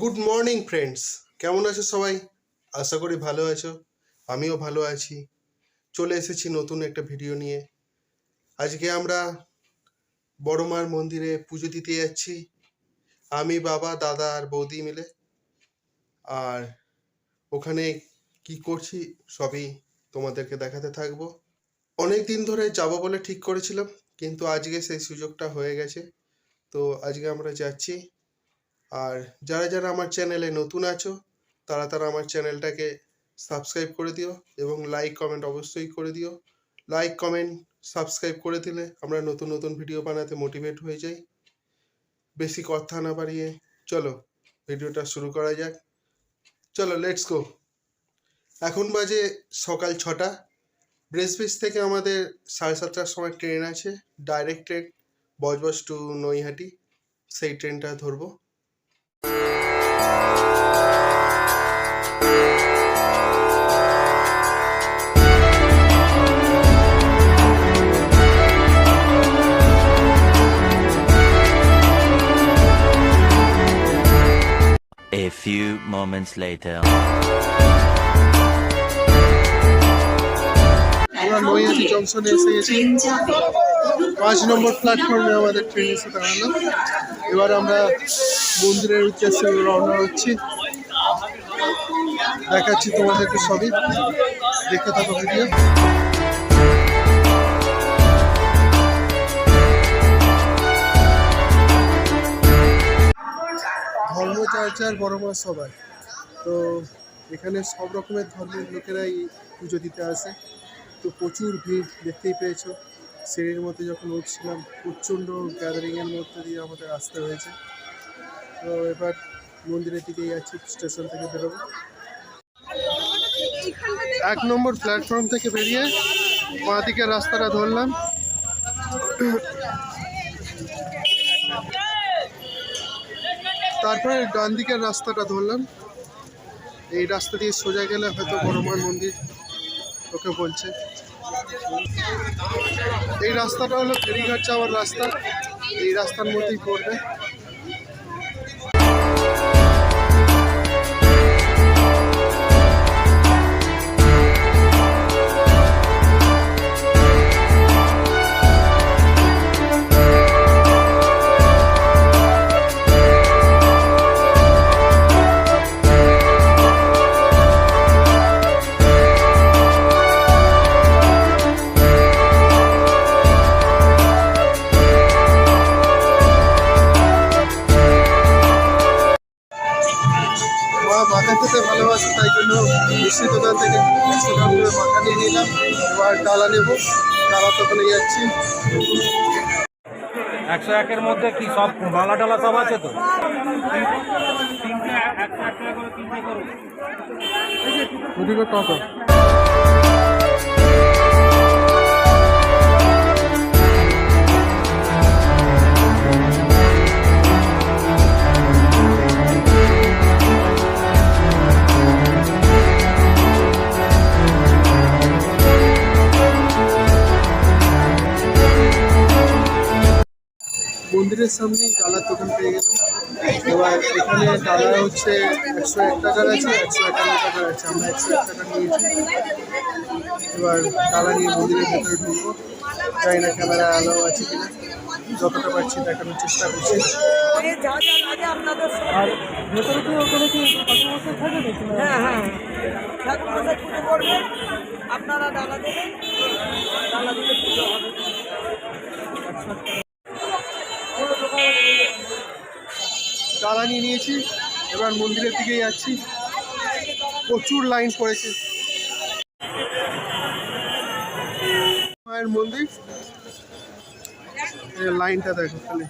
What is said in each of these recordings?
Good morning friends কেমন আছো সবাই? আশা করি ভালো আছো। আমিও ভালো আছি। চলে এসেছি নতুন একটা ভিডিও নিয়ে। আজকে আমরা বড় মার মন্দিরে পুজো দিতে যাচ্ছি। আমি, বাবা, দাদা আর বৌদি মিলে। আর ওখানে কি করছি সবই তোমাদেরকে দেখাতে থাকব। অনেক দিন ধরে যাব বলে ঠিক করেছিলাম, কিন্তু আজকে সেই সুযোগটা হয়ে গেছে। তো আজকে আমরা যাচ্ছি আর যারা যারা আমার চ্যানেলে নতুন আছো, তারা তারা আমার চ্যানেলটাকে সাবস্ক্রাইব করে দিও এবং লাইক কমেন্ট অবশ্যই করে দিও। লাইক কমেন্ট সাবস্ক্রাইব করে দিলে আমরা নতুন নতুন ভিডিও বানাতে মোটিভেট হয়ে যাই। বেশি কথা না বাড়িয়ে চলো ভিডিওটা শুরু করা যাক। চলো লেটস গো এখন বাজে সকাল ছটা। ব্রেসবিচ থেকে আমাদের সাড়ে সাতটার সময় ট্রেন আছে। Direct train Budge Budge to Naihati সেই ট্রেনটা ধরবো। A few moments later. আমরা নৈহাটি জংশনে এসে গেছি পাঁচ নম্বর প্ল্যাটফর্মে আমাদের ট্রেন এসে দাঁড়াল এবার আমরা মন্দিরের উদ্দেশ্যে রওনা হচ্ছি। দেখাচ্ছি তোমাদেরকে সবই। দেখতে থাকো ভিডিও। ধর্ম যার যার বড় সবাই তো এখানে সব রকমের ধর্মের লোকেরাই পুজো দিতে আসে। তো প্রচুর ভিড় দেখতেই পেয়েছ। সিঁড়ির মধ্যে যখন উঠছিলাম, প্রচণ্ড গ্যাদারিংয়ের মধ্যে দিয়ে আমাদের আসতে হয়েছে। তো এবার মন্দিরের দিকে যাচ্ছি, স্টেশন থেকে বেরোবো। এক নম্বর প্ল্যাটফর্ম থেকে বেরিয়ে বাঁ দিকের রাস্তাটা ধরলাম। তারপরে ডান দিকের রাস্তাটা ধরলাম। এই রাস্তা দিয়ে সোজা গেলে হয়তো বড়মার মন্দির, ওকে বলছে। এই রাস্তাটা হলো ফেরিঘাট যাওয়ার রাস্তা। এই রাস্তার মধ্যেই পড়বে। ভালোবাসে তাই জন্য মিষ্টি দোকান থেকে একশো গ্রাম করে মাখা নিয়ে নিলাম। এবার ডালা নেব। ডালা দোকানে যাচ্ছি। একশো একের মধ্যে কি সব বালা টালা সব আছে তো? ওদিকে মন্দিরের সামনেই ডালার দোকান পেয়ে গেলাম। এবার এখানে ডালা হচ্ছে একশো এক টাকার আছে একশো একান্ন টাকার আছে আমরা একশো এক টাকা নিয়েছি। এবার ডালা নিয়ে মন্দিরের ভেতরে ঢুকবো। জানি না ক্যামেরা আলো আছে কিনা। যতটা পারছি দেখানোর চেষ্টা করছি। আর ভেতরে কি ওখানে কি থাকে নাকি? না? হ্যাঁ। হ্যাঁ আপনারা ডালা দেবেন ডালা দিলে পুজো হবে। ডালা নিয়ে নিয়েছি, এবার মন্দিরের দিকে যাচ্ছি। প্রচুর লাইন পড়েছে। মায়ের মন্দির। লাইনটা দেখো খালি।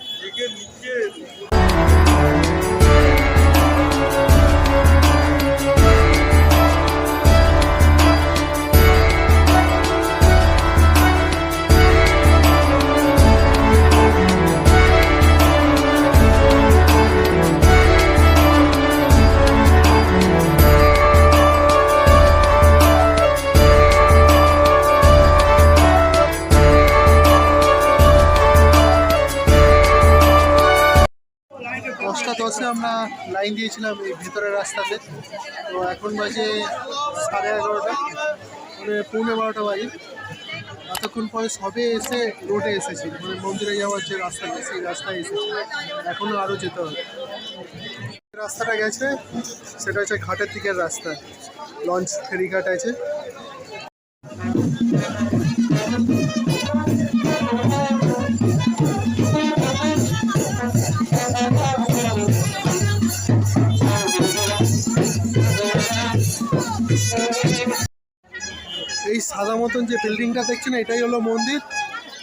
দশে আমরা লাইন দিয়েছিলাম এই ভেতরের রাস্তাতে। তো এখন বাজে সাড়ে এগারোটা মানে পৌনে বারোটা বাজে। এতক্ষণ পরে সবে এসে রোডে এসেছি মানে মন্দিরে যাওয়ার যে রাস্তাটা, সেই রাস্তায় এসেছি। এখনও আরও যেতে হবে। রাস্তাটা গেছে, সেটা হচ্ছে ঘাটের দিকের রাস্তা। লঞ্চ ফেরিঘাট আছে। সাদা মতন যে বিল্ডিংটা দেখছেন, এটাই হলো মন্দির।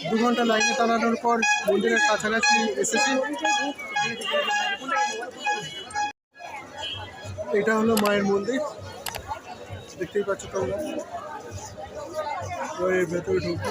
দু ঘণ্টা লাইনে দাঁড়ানোর পর মন্দিরের কাছাকাছি এসেছি। এটা হলো মায়ের মন্দির। দেখতেই পাচ্ছ তোমরা। ভেতরে ঢুকবো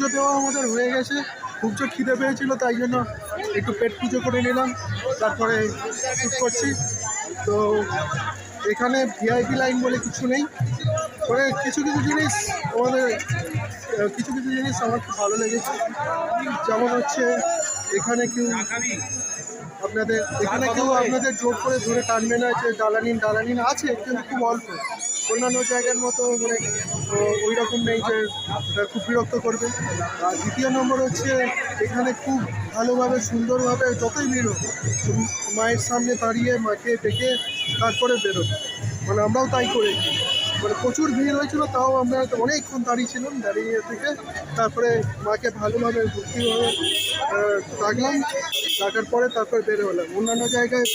পুজো দেওয়া আমাদের হয়ে গেছে। খুব জোর খিদে পেয়েছিল, তাই জন্য একটু পেট পুজো করে নিলাম। তারপরে শুট করছি। তো এখানে ভিআইপি লাইন বলে কিছু নেই। মানে কিছু কিছু জিনিস আমাদের কিছু কিছু জিনিস আমার খুব ভালো লেগেছে। যেমন হচ্ছে এখানে কেউ আপনাদের, এখানে কেউ আপনাদের জোর করে ধরে টানবে না যে জ্বালানি জ্বালানি আছে। কিন্তু খুব অল্প। অন্যান্য জায়গার মতো মানে ওই রকম নেই যে খুব বিরক্ত করবে। আর দ্বিতীয় নম্বর হচ্ছে এখানে খুব ভালোভাবে সুন্দরভাবে যতই বেরো মায়ের সামনে দাঁড়িয়ে মাকে ডেকে তারপরে বেরো মানে আমরাও তাই করি। মানে প্রচুর ভিড় হয়েছিল তাও আমরা অনেকক্ষণ দাঁড়িয়েছিলাম দাঁড়িয়ে থেকে তারপরে মাকে ভালোভাবে ভক্তিভাবে আহ, ডাকলাম ডাকার পরে তারপরে বের হলাম। অন্যান্য জায়গায়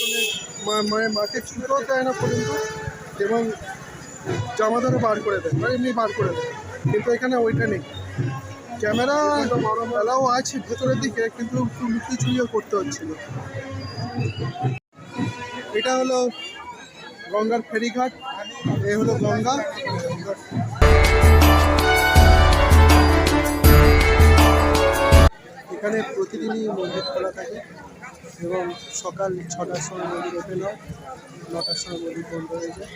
মানে মায়ের মাকে ছুটেও দেয় না পর্যন্ত এবং জামা ধরে বার করে দেয়। মানে এমনি বার করে দেয়। কিন্তু এখানে ওইটা নেই। ক্যামেরা এলাও আছে ভেতরের দিকে, কিন্তু লুকিয়ে করতে হচ্ছিল। এটা হলো গঙ্গার ফেরিঘাট, এ হলো গঙ্গা। এখানে প্রতিদিনই মন্দির খোলা থাকে এবং সকাল ছটার সময় মন্দির ওপেন হয়, নটার সময় মন্দির বন্ধ হয়ে যায়।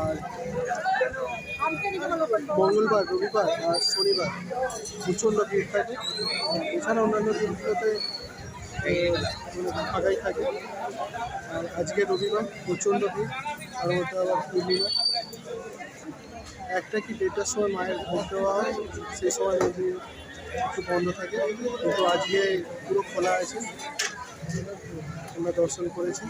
আর মঙ্গলবার, রবিবার আর শনিবার প্রচণ্ড ভিড় থাকে। এছাড়া অন্যান্য দিনগুলোতে মানে ফাঁকাই থাকে। আর আজকে রবিবার প্রচণ্ড ভিড়, আর ওটা আবার পূর্ণিমা। একটা কি দেড়টার সময় মায়ের ভোগ দেওয়া হয় সেই সময় মন্দির একটু বন্ধ থাকে। কিন্তু আজকে পুরো খোলা আছে। আমরা দর্শন করেছি।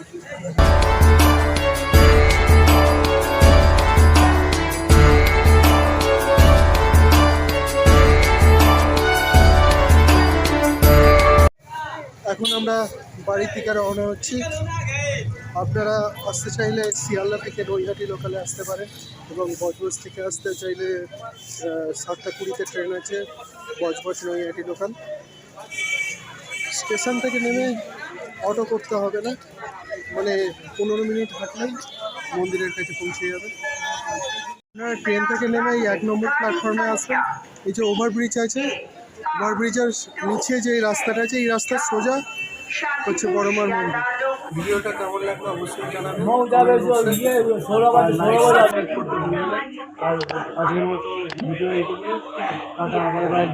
আমরা বাড়ি থেকে রওনা হচ্ছি। আপনারা আসতে চাইলে শিয়ালদা থেকে নৈহাটি লোকালে আসতে পারেন এবং বজবজ থেকে আসতে চাইলে সাতটা কুড়িতে ট্রেন আছে, বজবজ নৈহাটি লোকাল স্টেশন থেকে নেমে অটো করতে হবে না মানে পনেরো মিনিট হাঁটলেই মন্দিরের কাছে পৌঁছে যাবে। আপনারা ট্রেন থেকে নেমে এক নম্বর প্ল্যাটফর্মে আসবেন এই যে ওভারব্রিজ আছে ওভারব্রিজের নিচে যে রাস্তাটা আছে, এই রাস্তা সোজা হচ্ছে বড় মার ভিডিওটা কেমন লাগল অবশ্যই জানাবেন। আর আজকের মতো ভিডিও বাই